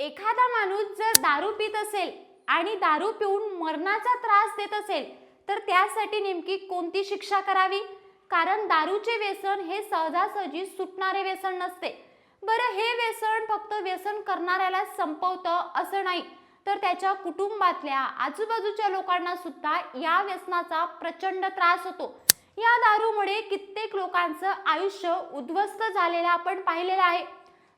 एखादा माणूस जर दारू पित असेल आणि दारू पिऊन मरणाचा त्रास देत असेल तर त्यासाठी नेमकी कोणती शिक्षा करावी? कारण दारूचे व्यसन हे सहजासहजी सुटणारे व्यसन नसते. बरं हे व्यसन फक्त व्यसन करणाऱ्याला संपवतं असं नाही तर त्याच्या कुटुंबातल्या आजूबाजूच्या लोकांना सुद्धा या व्यसनाचा प्रचंड त्रास होतो. या दारूमुळे कित्येक लोकांचं आयुष्य उद्ध्वस्त झालेलं आपण पाहिलेलं आहे.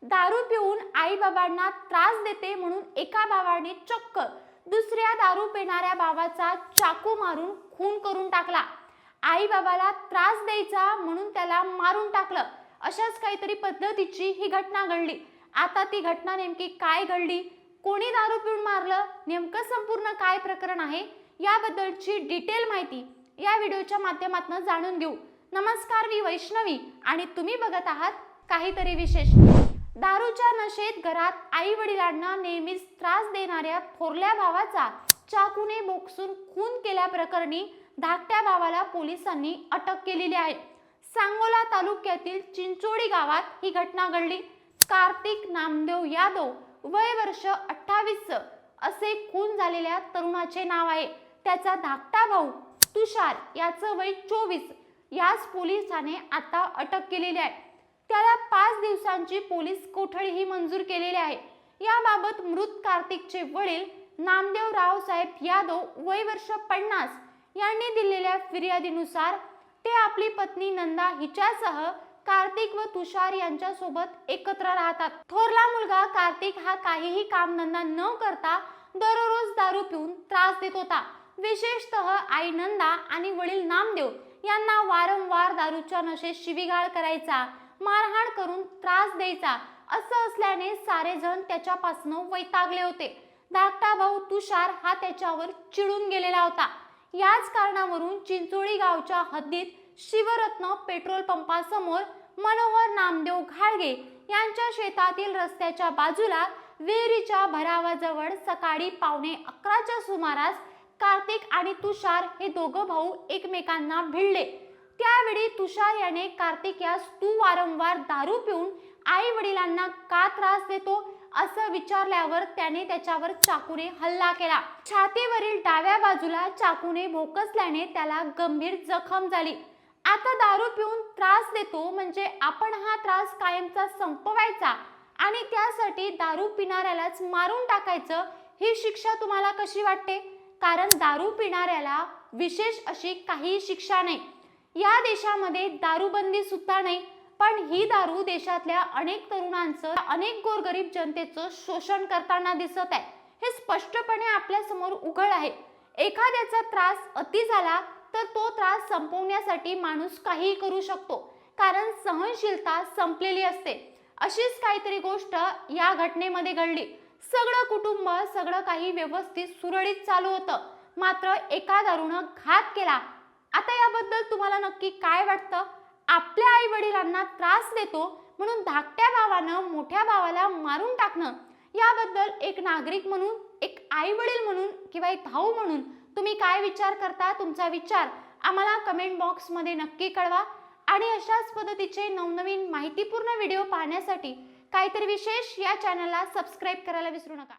दारू पिऊन आई बाबांना त्रास देते म्हणून एका भावाने चक्क दुसऱ्या दारू पिणाऱ्या बाबाचा चाकू मारून खून करून टाकला. आई बाबाला त्रास द्यायचा म्हणून त्याला मारून टाकलं. अशाच काहीतरी पद्धतीची ही घटना घडली. आता ती घटना नेमकी काय घडली? कोणी दारू पिऊन मारलं? नेमकं संपूर्ण काय प्रकरण आहे? याबद्दलची डिटेल माहिती या व्हिडिओच्या माध्यमातून जाणून घेऊ. नमस्कार मी वैष्णवी आणि तुम्ही बघत आहात काहीतरी विशेष. दारूच्या नशेत घरात आई वडिलांना नेहमीच त्रास देणाऱ्या थोरल्या भावाचा चाकूने बोक्सून खून केल्याप्रकरणी धाकट्या भावाला पोलिसांनी अटक केलेली आहे. सांगोला तालुक्यातील चिंचोडी गावात ही घटना घडली. कार्तिक नामदेव यादव वय वर्ष अठ्ठावीस असे खून झालेल्या तरुणाचे नाव आहे. त्याचा धाकटा भाऊ तुषार याचं वय चोवीस. यास पोलिसाने आता अटक केलेली आहे. त्याला पाच दिवसांची पोलीस कोठडीही मंजूर केलेली आहे. याबाबत मृत कार्तिकचे वडील नामदेव रावसाहेब यादव वय वर्ष पन्नास यांनी दिलेल्या फिर्यादीनुसार ते आपली पत्नी नंदा हिच्यासह कार्तिक व तुषार यांच्या सोबत एकत्र राहतात. थोरला मुलगा कार्तिक हा काहीही काम धंदा न करता दररोज दारू पिऊन त्रास देत होता. विशेषतः आई नंदा आणि वडील नामदेव यांना वारंवार दारूच्या नशेत शिवीगाळ करायचा. मारहाण करून त्रास द्यायचा असं असल्याने सारेजण त्याच्यापासून वैतागले होते. धाकटा भाऊ तुषार हा त्याच्यावर चिडून गेलेला होता. याच कारणावरून चिंचोळी गावच्या हद्दीत शिवरत्न पेट्रोल पंपासमोर मनोहर नामदेव घाळगे यांच्या शेतातील रस्त्याच्या बाजूला विहिरीच्या भरावाजवळ सकाळी पावणे अकराच्या सुमारास कार्तिक आणि तुषार हे दोघं भाऊ एकमेकांना भिडले. त्यावेळी तुषार याने कार्तिक यास तू वारंवार दारू पिऊन आई वडिलांना का त्रास देतो असं विचारल्यावर त्याने त्याच्यावर चाकूने हल्ला केला. छातीवरील डाव्या बाजूला चाकूने भोकसल्याने त्याला गंभीर जखम झाली. आता दारू पिऊन त्रास देतो म्हणजे आपण हा त्रास कायमचा संपवायचा आणि त्यासाठी दारू पिणाऱ्यालाच मारून टाकायचं ही शिक्षा तुम्हाला कशी वाटते? कारण दारू पिणाऱ्याला विशेष अशी काही शिक्षा नाही. या देशामध्ये दारूबंदी सुद्धा नाही पण ही दारू देशातल्या अनेक तरुणांचं अनेक गोरगरीब जनतेचं शोषण करताना दिसत आहे. हे स्पष्टपणे आपल्यासमोर उघड आहे. एखाद्याचा त्रास अति झाला तर तो त्रास संपवण्यासाठी माणूस काहीही करू शकतो कारण सहनशीलता संपलेली असते. अशीच काहीतरी गोष्ट या घटनेमध्ये घडली. सगळं कुटुंब सगळं काही व्यवस्थित सुरळीत चालू होतं. मात्र एका दारूनं घात केला आता याबद्दल तुम्हाला नक्की काय वाटतं? आपल्या आई वडिलांना त्रास देतो म्हणून धाकट्या भावानं मोठ्या भावाला मारून टाकणं. याबद्दल एक नागरिक म्हणून एक आई वडील म्हणून किंवा एक भाऊ म्हणून तुम्ही काय विचार करता? तुमचा विचार आम्हाला कमेंट बॉक्समध्ये नक्की कळवा. आणि अशाच पद्धतीचे नवनवीन माहितीपूर्ण व्हिडिओ पाहण्यासाठी काहीतरी विशेष या चॅनलला सबस्क्राईब करायला विसरू नका.